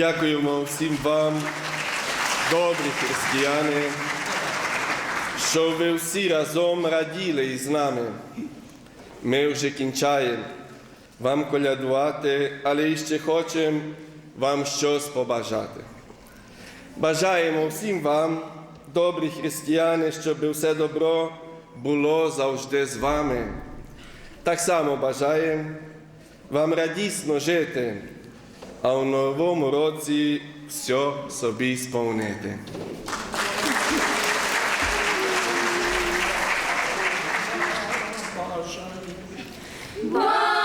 Дякуємо всім вам, добрі християни, що ви всі разом раділи із нами. Ми вже кінчаємо вам колядувати, але ще хочемо вам щось побажати. Бажаємо всім вам, добрі християни, щоб все добро було завжди з вами. Так само бажаємо вам радісно жити. а в новому році все собі сповнити. Боже!